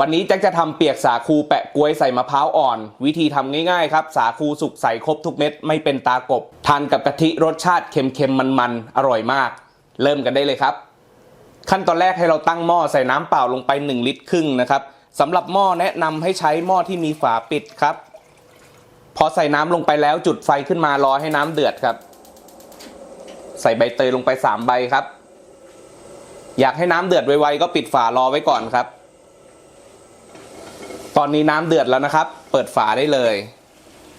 วันนี้แจ็คจะทำเปียกสาคูแปะกล้วยใส่มะพร้าวอ่อน วิธีทำง่ายๆ ครับ สาคูสุกใส่ครบทุกเม็ดไม่เป็นตากบ ทานกับกะทิรสชาติเค็มๆมันๆ อร่อยมาก เริ่มกันได้เลยครับ ขั้นตอนแรกให้เราตั้งหม้อใส่น้ำเปล่าลงไป 1 ลิตรครึ่งนะครับสำหรับหม้อแนะนำให้ใช้หม้อที่มีฝาปิดครับ พอใส่น้ำลงไปแล้วจุดไฟขึ้นมารอให้น้ำเดือดครับ ใส่ใบเตยลงไป3ใบครับ อยากให้น้ำเดือดไวๆก็ปิดฝารอไว้ก่อนครับ ตอนนี้น้ำเดือดแล้วนะครับ เปิดฝาได้เลย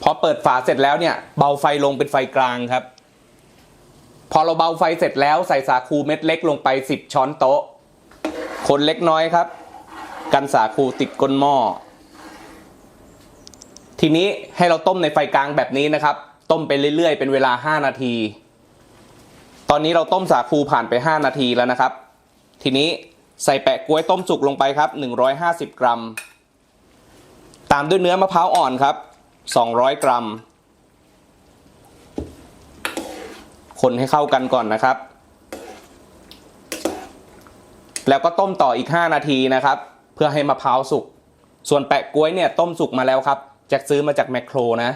พอเปิดฝาเสร็จแล้วเนี่ย เบาไฟลงเป็นไฟกลางครับ พอเราเบาไฟเสร็จแล้วใส่สาคูเม็ดเล็กลงไป 10 ช้อนโต๊ะ คนเล็กน้อยครับ กันสาคูติดก้นหม้อ ทีนี้ให้เราต้มในไฟกลางแบบนี้นะครับ ต้มไปเรื่อยๆ เป็นเวลา 5 นาที ตอนนี้เราต้มสาคูผ่านไป 5 นาทีแล้วนะครับ ทีนี้ใส่แปะกล้วยต้มสุกลงไปครับ 150 กรัม ตามด้วยเนื้อมะพร้าวอ่อนครับ 200 กรัม คนให้เข้ากันก่อนนะครับ แล้วก็ต้มต่ออีก 5 นาทีนะครับ เพื่อให้มะพร้าวสุก ส่วนแปะกล้วยเนี่ยต้มสุกมาแล้วครับแจ็คซื้อมาจากแมคโครนะ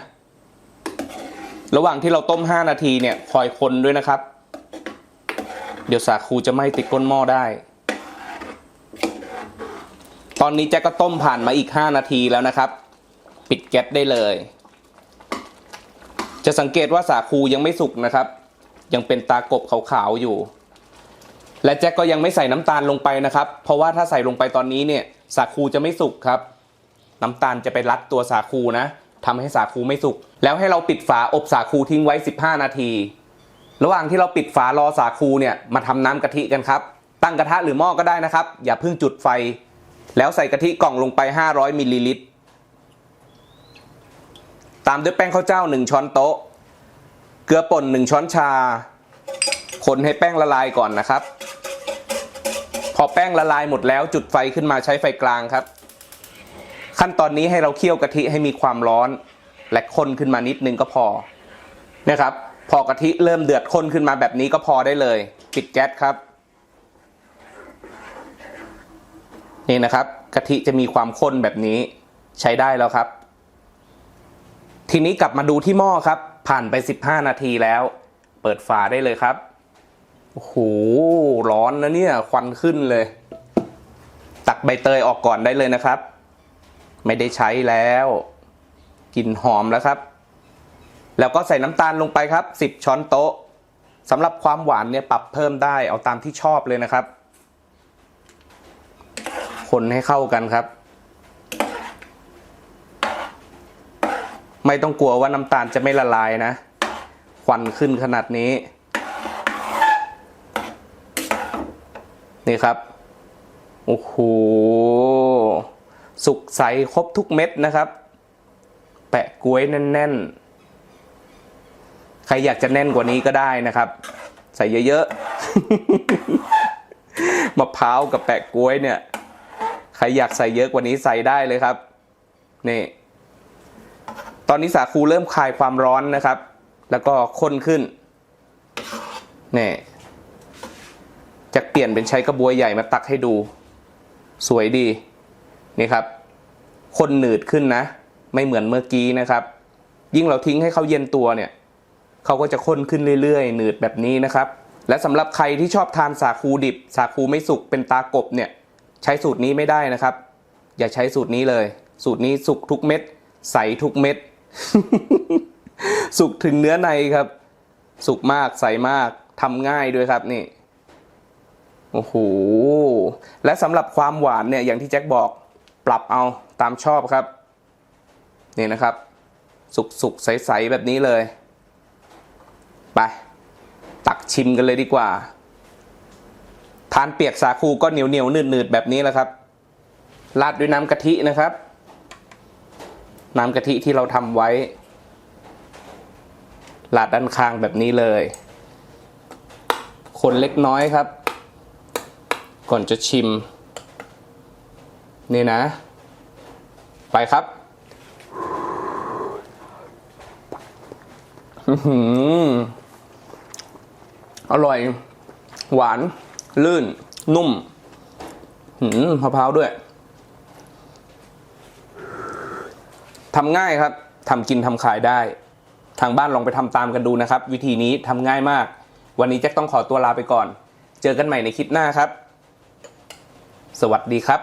ระหว่างที่เราต้ม 5 นาทีเนี่ยคอยคนด้วยนะครับ เดี๋ยวสาคูจะไม้ติดก้นหม้อได้ ตอนนี้แจ็คก็ต้มผ่านมาอีก 5 นาทีแล้วนะครับ ปิดแก๊สได้เลย จะสังเกตว่าสาคูยังไม่สุกนะครับ ยังเป็นตากบขาวๆอยู่ และแจ็คก็ยังไม่ใส่น้ำตาลลงไปนะครับ เพราะว่าถ้าใส่ลงไปตอนนี้เนี่ยสาคูจะไม่สุกครับ น้ำตาลจะไปรัดตัวสาคูนะทำให้สาคูไม่สุก แล้วให้เราปิดฝาอบสาคูทิ้งไว้ 15 นาที ระหว่างที่เราปิดฝารอสาคูเนี่ยมาทำน้ำกะทิกันครับ ตั้งกระทะหรือหม้อก็ได้นะครับ อย่าเพิ่งจุดไฟ แล้วใส่กะทิกล่องลงไป 500มิลลิลิตร ตามด้วยแป้งข้าวเจ้า 1 ช้อนโต๊ะ เกลือป่น 1 ช้อนชา คนให้แป้งละลายก่อนนะครับ พอแป้งละลายหมดแล้วจุดไฟขึ้นมาใช้ไฟกลางครับ ขั้นตอนนี้ให้เราเคี่ยวกะทิให้มีความร้อน และข้นขึ้นมานิดนึงก็พอ นะครับ พอกะทิเริ่มเดือดข้นขึ้นมาแบบนี้ก็พอได้เลย ปิดแก๊สครับ นี่นะครับกะทิจะมีความข้นแบบนี้ใช้ได้แล้วครับ ทีนี้กลับมาดูที่หม้อครับ ผ่านไป 15 นาทีแล้ว เปิดฝาได้เลยครับโอ้โหร้อนนะเนี่ยควันขึ้นเลย ตักใบเตยออกก่อนได้เลยนะครับ ไม่ได้ใช้แล้วกลิ่นหอมแล้วครับ แล้วก็ใส่น้ำตาลลงไปครับ 10 ช้อนโต๊ะสำหรับความหวานเนี่ยปรับเพิ่มได้เอาตามที่ชอบเลยนะครับ คนให้เข้ากันครับ ไม่ต้องกลัวว่าน้ำตาลจะไม่ละลายนะควันขึ้นขนาดนี้ นี่ครับ โอ้โห สุกใสครบทุกเม็ดนะครับ แปะกล้วยแน่น ๆ ใครอยากจะแน่นกว่านี้ก็ได้นะครับ ใส่เยอะ ๆ มะพร้าวกับแปะกล้วยเนี่ย ใครอยากใส่เยอะกว่านี้ใส่ได้เลยครับนี่ตอนนี้สาคูเริ่มคลายความร้อนนะครับ แล้วก็ข้นขึ้นนี่จะเปลี่ยนเป็นใช้กระบวยใหญ่มาตักให้ดู สวยดีนี่ครับคนหนืดขึ้นนะ ไม่เหมือนเมื่อกี้นะครับ ยิ่งเราทิ้งให้เขาเย็นตัวเนี่ยเขาก็จะข้นขึ้นเรื่อยๆ หนืดแบบนี้นะครับ และสำหรับใครที่ชอบทานสาคูดิบ สาคูไม่สุกเป็นตากบเนี่ย ใช้สูตรนี้ไม่ได้นะครับ อย่าใช้สูตรนี้เลย สูตรนี้สุกทุกเม็ด ใสทุกเม็ด สุกถึงเนื้อในครับ สุกมากใสมากทำง่ายด้วยครับนี่โอ้โหและสำหรับความหวานเนี่ยอย่างที่แจ็คบอกปรับเอาตามชอบครับ นี่นะครับ สุกๆใส ๆ แบบนี้เลย ไป ตักชิมกันเลยดีกว่า ทานเปียกสาคูก็เหนียวเหนียวๆหนืดแบบนี้แหละครับ ราดด้วยน้ำกะทินะครับ น้ำกะทิที่เราทำไว้ ราดด้านข้างแบบนี้เลย คนเล็กน้อยครับ ก่อนจะชิม นี่นะ ไปครับอื้อหืออร่อย หวาน ลื่น นุ่มหืมมะพร้าวด้วยทำง่ายครับทำกินทำขายได้ ทางบ้านลองไปทำตามกันดูนะครับ วิธีนี้ทำง่ายมาก วันนี้แจ็คต้องขอตัวลาไปก่อน เจอกันใหม่ในคลิปหน้าครับ สวัสดีครับ